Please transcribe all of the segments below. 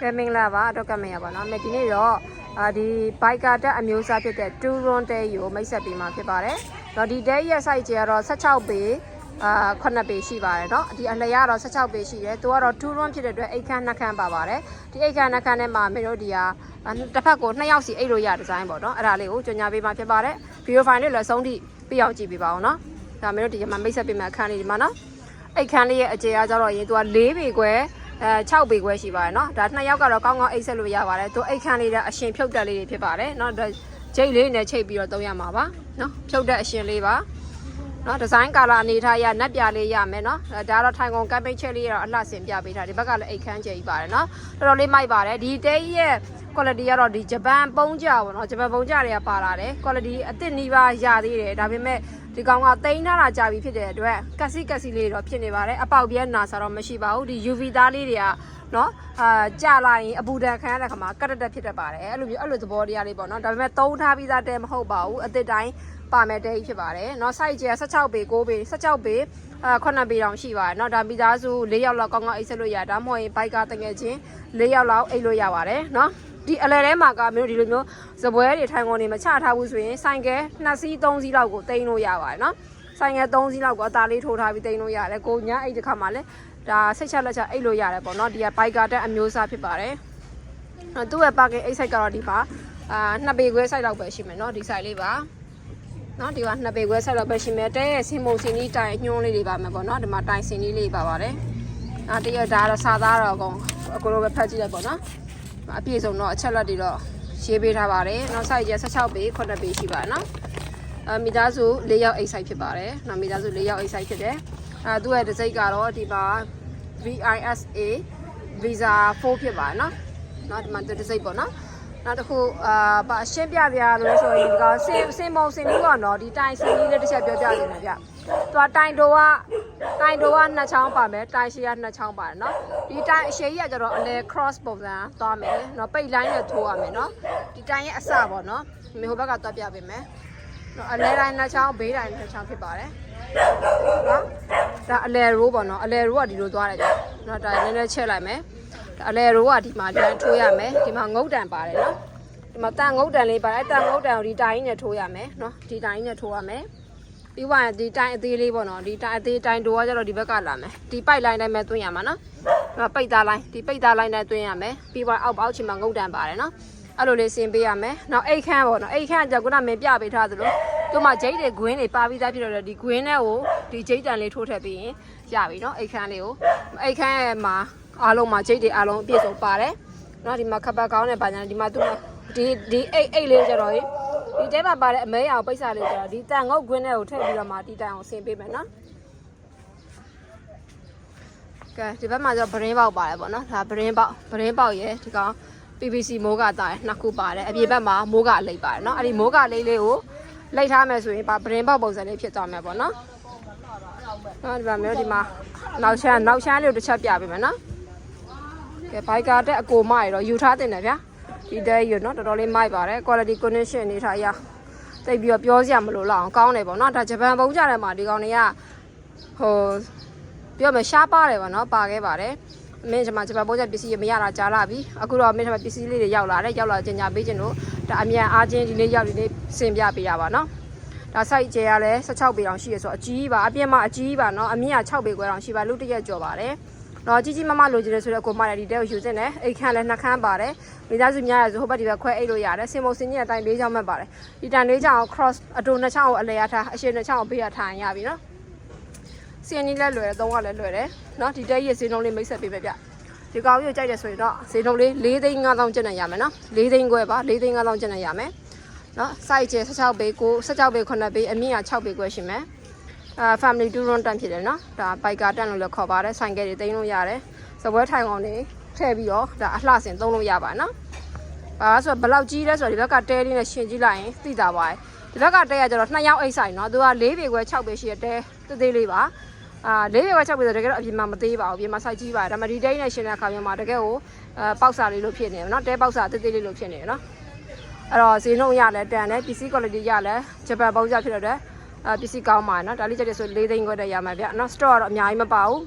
ကဲမင်္ဂလာပါတော့ကမင်ရပါเนาะဒီနေ့တော့အာဒီဘိုက်ကာတက်အမျိုးအစားဖြစ်တဲ့2 run တဲကိုမိတ်ဆက်ပေးမှာဖြစ်ပါတယ်เนาะဒီတဲရဲ့ size ကျတော့16ပေအာ9ပေရှိပါတယ်เนาะဒီအလျားကတော့16ပေရှိတယ်သူကတော့2 run ဖြစ်တဲ့အတွက်အိတ်ခမ်းနှစ်ခမ်းပါပါတယ်ဒီအိတ်ခမ်းနှစ်ခမ်းထဲမှာမေတို့ဒီဟာတစ်ဖက်ကိုနှစ်ယောက်စီအိတ်လို့ရဒီဇိုင်းပေါ့เนาะအဲ့ဒါလေးကိုကြော်ညာပေးမှာဖြစ်ပါတယ်ဗီဒီယိုဖိုင်လေးလည်းအဆုံးထိပြအောင်ကြည့်ပေးပါအောင်เนาะဒါမေတို့ဒီမှာမိတ်ဆက်ပေးမှာအခန်းလေးဒီမှာเนาะအိတ်ခမ်းလေးရဲ့အကျယ်အားကြတော့ရင်သူက4ပေခွဲ အဲ6ပေခွဲရှိပါတယ်เนาะဒါနှစ်ယောက်ကတော့ကောင်းကောင်းအိတ်ဆက်လို့ရပါတယ်သူအိတ်ခမ်းလေးကအရှင်ဖြုတ်တက်လေးတွေဖြစ်ပါတယ်เนาะဒါဂျိတ်လေးနဲ့ချိတ်ပြီးတော့သုံးရမှာပါเนาะဖြုတ်တက်အရှင်လေးပါ နော်ဒီဇိုင်းကာလာအနေထားရနက်ပြလေးရမယ်နော်ဒါတော့ထိုင်ကုန်ကမ်ပိန်းချက်လေးရတော့အလှဆင်ပြပေးထားဒီဘက်ကလည်းအိတ်ခမ်းချယ်ကြီးပါတယ်နော်တော်တော်လေးမိုက်ပါတယ်ဒီတဲကြီးရဲ့ quality ကတော့ဒီဂျပန်ပုံးကြပေါ့နော်ဂျပန်ပုံးကြတွေကပါလာတယ် quality အစ်စ်နီးပါးရသေးတယ်ဒါပေမဲ့ဒီကောင်ကတိန်းထားတာကြာပြီဖြစ်တဲ့အတွက်ကက်စီကက်စီလေးတော့ဖြစ်နေပါတယ်အပေါက်ပြဲနာဆာတော့မရှိပါဘူးဒီ UV သားလေးတွေကနော်အာကြာလာရင်အပူဒဏ်ခံရတဲ့ခါမှာကတက်တက်ဖြစ်တတ်ပါတယ်အဲ့လိုမျိုးအဲ့လိုသဘောတရားလေးပေါ့နော်ဒါပေမဲ့သုံးထားပြီးသားတဲမဟုတ်ပါဘူးအစ်စ်တိုင်း ပါမယ်တဲကြီးဖြစ်ပါတယ်เนาะ size ကျ16ပေ6ပေ16ပေအာ9ပေတောင်ရှိပါတယ်เนาะဒါမိသားစု၄ယောက်လောက်ကောင်းကောင်းအိတ်ဆက်လို့ရဒါမှမဟုတ်ရင်ဘိုက်ကတငယ်ချင်း၄ယောက်လောက်အိတ်လို့ရပါတယ်เนาะဒီအလဲထဲမှာကမျိုးဒီလိုမျိုးဇပွဲတွေထိုင်ကုန်တွေမချထားဘူးဆိုရင်ဆိုင်ကဲ2စီး3စီးလောက်ကိုတင်လို့ရပါတယ်เนาะဆိုင်ကဲ3စီးလောက်ကိုအသားလေးထိုးထားပြီးတင်လို့ရတယ်ကိုညာအိတ်တစ်ခါမှလည်းဒါစိတ်ချလက်ချအိတ်လို့ရတယ်ပေါ့เนาะဒီကဘိုက်ကတက်အမျိုးအစားဖြစ်ပါတယ်သူ့ရဲ့ parking အိတ်ဆိုင်ကတော့ဒီပါအာ2ပေခွဲ size လောက်ပဲရှိမယ်เนาะဒီ size လေးပါ နော်ဒီကနှစ်ပေခွဲဆက်တော့ပဲရှိမယ်တဲရဲ့စင်မုံစင်ကြီးတိုင်ညှိုးလေးတွေပါမယ်ပေါ့နော်ဒီမှာတိုင်စင်ကြီးလေးပါပါတယ်အာတရဒါတော့စာသားတော့အကုန်အကုန်လုံးပဲဖတ်ကြည့်လိုက်ပေါ့နော်အပြည့်စုံတော့အချက်လက်တွေတော့ရေးပေးထားပါတယ်နောက် size ကျ16ပေ9ပေရှိပါတယ်နော်အမိသားစု၄ယောက်အိတ် size ဖြစ်ပါတယ်နော်မိသားစု၄ယောက်အိတ် size ဖြစ်တယ်အာသူ့ရဲ့တစ်စိတ်ကတော့ဒီမှာ VISA visa 4ဖြစ်ပါတယ်နော်နော်ဒီမှာတစ်စိတ်ပေါ့နော် နောက်တစ်ခုအာဗာရှင်းပြပြလို့ဆိုရင်ဒီကောင်စင်စင်မုံစင်ကြီးပေါ့နော်ဒီတိုင်စင်ကြီးလေးတစ်ချက်ပြောပြနေတယ်ဗျ။သူကတိုင်တိုကတိုင်တိုကနှစ်ချောင်းပါမယ်တိုင်ရှိကနှစ်ချောင်းပါတယ်နော်။ဒီတိုင်အရှိကြီးကကျတော့အလဲ cross ပုံစံသွားမယ်နော်ပိတ် line နဲ့ထိုးရမယ်နော်။ဒီတိုင်ရဲ့အစပေါ့နော်။မေဟိုဘက်ကသွားပြပေးမယ်။နော်အလဲတိုင်းနှစ်ချောင်းဘေးတိုင်းနှစ်ချောင်းဖြစ်ပါတယ်။နော်။ဒါအလဲရိုးပေါ့နော်အလဲရိုးကဒီလိုသွားတယ်ဗျ။နော်ဒါနည်းနည်းချက်လိုက်မယ်။ အလဲရိုးကဒီမှာလမ်းထိုးရမယ်ဒီမှာငုတ်တန်ပါတယ်နော်ဒီမှာတန်ငုတ်တန်လေးပါတယ်အဲတန်ငုတ်တန်ကိုဒီတိုင်းနဲ့ထိုးရမယ်နော်ဒီတိုင်းနဲ့ထိုးရမယ်ပြီးသွားရင်ဒီတိုင်းအသေးလေးပေါ့နော်ဒီတိုင်းအသေးတိုင်းတိုးကကျတော့ဒီဘက်ကလာမယ်ဒီပိုက်လိုင်းတိုင်းပဲသွင်းရမှာနော်နော်ပိတ်သားလိုင်းဒီပိတ်သားလိုင်းတိုင်းသွင်းရမယ်ပြီးသွားအောက်အောက်ချင်မှာငုတ်တန်ပါတယ်နော်အဲ့လိုလေးဆင်ပေးရမယ်နောက်အိတ်ခမ်းပေါ့နော်အိတ်ခမ်းကခုနမင်းပြပေးထားသလိုသူမှဂျိတ်တွေဂွင်းတွေပါပြီးသားဖြစ်တော့ဒီဂွင်းနဲ့ကိုဒီဂျိတ်တန်လေးထိုးထည့်ပြီးရင်ရပြီနော်အိတ်ခမ်းလေးကိုအိတ်ခမ်းရဲ့မှာ အားလုံးမှာဂျိတ်တွေအားလုံးအပြည့်စုံပါတယ်နော်ဒီမှာခပ်ပတ်ကောင်းနဲ့ပါညာဒီမှာသူကဒီဒီအိတ်အိတ်လေးကျတော့ဒီတဲမှာပါတဲ့အမဲရောင်ပိတ်စာလေးကျတော့ဒီတန်ငုတ်ခွင်းထဲကိုထည့်ပြီးတော့မှဒီတန်အောင်ဆင်ပေးမယ်နော်ကဲဒီဘက်မှာကျတော့ဗရင်းပေါက်ပါတယ်ပေါ့နော်ဒါဗရင်းပေါက်ဗရင်းပေါက်ရဲ့ဒီကောင် PVC မိုးကတာရနှစ်ခုပါတယ်အပြင်ဘက်မှာမိုးကလိပ်ပါတယ်နော်အဲ့ဒီမိုးကလိပ်လေးကိုလိပ်ထားမယ်ဆိုရင်ပါဗရင်းပေါက်ပုံစံလေးဖြစ်သွားမယ်ပေါ့နော်နော်ဒီမှာမျိုးဒီမှာနောက်ချမ်းနောက်ချမ်းလေးကိုတစ်ချက်ပြပေးမယ်နော် ကဲဘိုက်ကာတက်အကိုမရတော့ယူထားတင်တယ်ဗျာဒီတဲရနော်တော်တော်လေးမိုက်ပါတယ် quality condition နေထားရတိတ်ပြီးတော့ပြောစရာမလိုတော့အောင်ကောင်းတယ်ပေါ့နော်ဒါဂျပန်ပုံကြတယ်မှာဒီကောင်တွေကဟိုပြောမယ်ရှားပါတယ်ပေါ့နော်ပါခဲ့ပါတယ်မင်းကျွန်မဂျပန်ပုံကြပစ္စည်းမရတာကြားလာပြီအခုတော့မင်းကျွန်မပစ္စည်းလေးတွေရောက်လာတယ်ရောက်လာတင်ညာပေးခြင်းတို့ဒါအမြန်အားချင်းဒီနေ့ရောက်ဒီနေ့စင်ပြပေးရပါနော်ဒါ site ကျဲရလဲ16ပေတောင်ရှိရဆိုအကြီးပါအပြင်းမအကြီးပါနော်အမြင့်က6ပေခွဲတောင်ရှိပါလူတစ်ရက်ကျော်ပါတယ် တော့ကြီးကြီးမမလိုချင်တယ်ဆိုတော့ကိုမရဒီတဲကိုယူစင်းတယ်အိတ်ခမ်းလည်းနှစ်ခမ်းပါတယ်မိသားစုများရဆိုဟိုဘက်ဒီဘက်ခွဲအိတ်လို့ရတယ်စင်မုံစင်ကြီးအတိုင်း၄ချောင်းမှတ်ပါတယ်ဒီတန်၄ချောင်း cross အတူနှစ်ချောင်းကိုအလဲရထားအရှည်နှစ်ချောင်းကိုပေးရထားရင်ရပြီနော်စင်ကြီးလည်းလွယ်တယ်သုံးကလည်းလွယ်တယ်နော်ဒီတဲရဲ့စင်လုံးလေးမိတ်ဆက်ပေးပဲဗျဒီကောင်ကြီးကြိုက်တယ်ဆိုရင်တော့စင်လုံးလေး၄သိန်း5000ကျပ်နဲ့ရမယ်နော်၄သိန်းခွဲပါ၄သိန်း5000ကျပ်နဲ့ရမယ်နော် size ကျ16ပေကို16ပေ9ပေအမြင့်က6ပေခွဲရှိမယ် အာ family tour run တန်ဖြစ်တယ်နော်ဒါ biker တန်လို့လည်းခေါ်ပါတယ်ဆိုင်ကယ်တွေသိမ်းလို့ရတယ်စပွဲထိုင်ကောင်တွေထည့်ပြီးတော့ဒါအလှဆင်သုံးလို့ရပါနော်။ဘာလို့ဆိုတော့ဘယ်လောက်ကြီးလဲဆိုတော့ဒီဘက်ကတဲလေးနဲ့ရှင်ကြည့်လိုက်ရင်သိတာပါ။ဒီဘက်ကတဲကကျတော့2ယောက်အိတ်ဆိုင်နော်။သူက4ပေခွဲ6ပေရှိတဲ့တဲသေးသေးလေးပါ။အာ4ပေခွဲ6ပေဆိုတကယ်တော့အပြင်မှာမသေးပါဘူး။အပြင်မှာစိုက်ကြီးပါတယ်။ဒါမှဒီတဲနဲ့ရှင်တဲ့အခါမျိုးမှာတကယ်ကိုအဲပေါက်စာလေးလို့ဖြစ်နေတယ်နော်။တဲပေါက်စာသေးသေးလေးလို့ဖြစ်နေတယ်နော်။အဲ့တော့ဈေးနှုန်းရလဲတန်တယ် PC quality ရလဲဂျပန်ပုံစံဖြစ်တော့အဲ ပစ္စည်းကောင်းပါနော်ဒါလေးကြက်တယ်ဆို၄သိန်းခွဲတဲ့ရမှာဗျနော် stock ကတော့အများကြီးမပါဘူး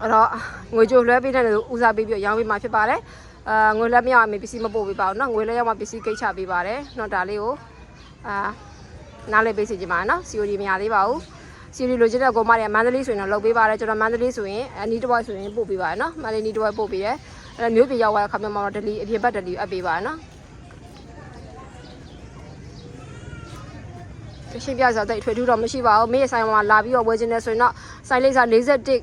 အဲ့တော့ငွေကြိုလွှဲပေးတဲ့လူဦးစားပေးပြီးရောင်းပေးမှာဖြစ်ပါတယ်အာငွေလက်မရအောင်ပစ္စည်းမပို့ပေးပါဘူးနော်ငွေလက်ရောက်မှပစ္စည်းကိတ်ချပေးပါတယ်နော်ဒါလေးကိုအာနားလည်ပေးစီကြပါနော် COD မရသေးပါဘူး COD လိုချင်တဲ့ကိုမတွေမန္တလေးဆိုရင်တော့လုပ်ပေးပါတယ်ကျွန်တော်မန္တလေးဆိုရင်အနီးတစ်ဝိုက်ဆိုရင်ပို့ပေးပါတယ်နော်မန္တလေးနီးတစ်ဝိုက်ပို့ပေးတယ်အဲ့တော့မြို့ပြရောက်သွားတဲ့ခါမျိုးမှာတော့ delivery အပြင်ဘက် delivery အပ်ပေးပါတယ်နော် ရှင်းပြစားတဲ့ထွေထူးတော့မရှိပါဘူးမိရဆိုင်မှာလာပြီးတော့ဝယ်ခြင်းနဲ့ဆိုရင်တော့ဆိုင်လေးစား41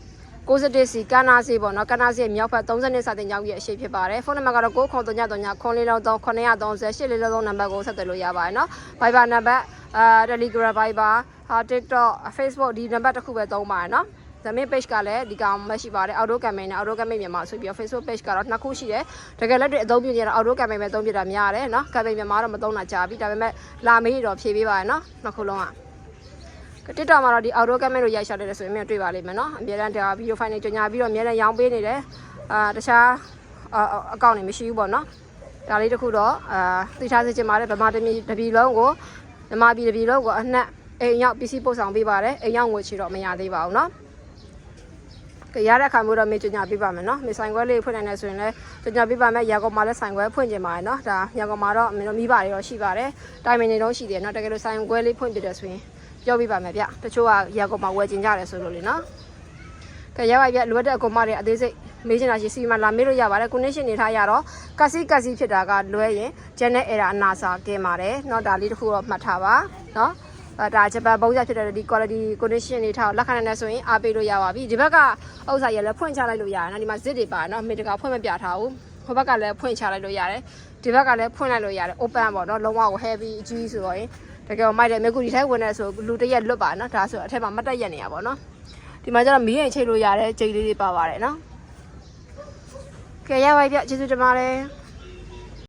61စီကနာစီပေါ့နော်ကနာစီမြောက်ဘက်30စာတင်ကြောင်းကြီးအရှိဖြစ်ပါတယ်ဖုန်းနံပါတ်ကတော့99339 933930 8433နံပါတ်ကိုဆက်သွယ်လို့ရပါတယ်နော် Viber နံပါတ်အာ Telegram Viber ဟာ TikTok Facebook ဒီနံပါတ်တစ်ခုပဲသုံးပါတယ်နော် ဇမင်း page ကလည်းဒီကောင်မှရှိပါတယ် Auto Campaign နဲ့ Auto Campaign မြန်မာဆိုပြီးတော့ Facebook page ကတော့နှစ်ခုရှိတယ်တကယ်လက်တွေ့အသုံးပြုနေတော့ Auto Campaign ပဲအသုံးပြုတာများတယ်နော် Campaign မြန်မာတော့မသုံးတာကြာပြီဒါပေမဲ့လာမေးတော့ဖြေပေးပါတယ်နော်နှစ်ခုလုံးကတစ်တော်မှာတော့ဒီ outdoor camera ကိုရိုက်ရှောက်တယ်ဆိုရင်မြန်တွေ့ပါလိမ့်မယ်နော်အများတန်းဒါဗီဒီယိုဖိုင်တွေကြော်ညာပြီးတော့အများတန်းရောင်းပေးနေတယ်အာတခြားအကောင့်တွေမရှိဘူးပေါ့နော်ဒါလေးတစ်ခုတော့အာသိထားစေချင်ပါတယ်ဗမာတမီတပီလုံးကိုဗမာပြည်တပီလုံးကိုအနှက်အိမ်ရောက်ပစ္စည်းပို့ဆောင်ပေးပါတယ်အိမ်ရောက်ငွေချေတော့မရသေးပါဘူးနော် ကရတဲ့ခါမျိုးတော့မေကြော်ညာပေးပါမယ်နော်မေဆိုင်ခွဲလေးဖွင့်နိုင်တယ်ဆိုရင်လည်းကြော်ညာပေးပါမယ်ရာကောမှာလည်းဆိုင်ခွဲဖွင့်ကျင်ပါတယ်နော်ဒါရာကောမှာတော့မင်းတို့မိဘတွေတော့ရှိပါတယ်တိုင်မင်နေတော့ရှိတယ်နော်တကယ်လို့ဆိုင်ခွဲလေးဖွင့်ပြတယ်ဆိုရင်ပြောပြပါမယ်ဗျတချို့ကရာကောမှာဝယ်ကျင်ကြတယ်ဆိုလို့လေနော်ကရပါပြလိုအပ်တဲ့အကောင်မတွေအသေးစိတ်မေးချင်တာရှိစီမံလာမေးလို့ရပါတယ် connection နေထားရတော့ကစီကစီဖြစ်တာကလွဲရင် channel error အနာစာကင်းပါတယ်เนาะဒါလေးတစ်ခုတော့မှတ်ထားပါเนาะအဲ ဒါဂျပန်ပုံစံဖြစ်တဲ့ဒီ quality condition တွေထားလက်ခံနိုင်တယ်ဆိုရင်အားပေးလို့ရပါပြီဒီဘက်ကဥစ္စာရလည်းဖွင့်ချလိုက်လို့ရတယ်နော်ဒီမှာ zip တွေပါနော်မိတကဖွင့်မပြထားဘူးဟိုဘက်ကလည်းဖွင့်ချလိုက်လို့ရတယ်ဒီဘက်ကလည်းဖွင့်လိုက်လို့ရတယ် open ပေါ့နော်လုံးဝကို heavy အကြီးဆိုတော့ရင်တကယ်မိုက်တယ်မြကူဒီထိုက်ဝင်နေဆိုလူတစ်ရက်လွတ်ပါနော်ဒါဆိုအထက်မှာမတက်ရက်နေရပါတော့ဒီမှာကျတော့မီးရင်ချိတ်လို့ရတယ်ဂျိတ်လေးတွေပါပါတယ်နော်ကဲရပါပြီဗျကျေးဇူးတင်ပါတယ်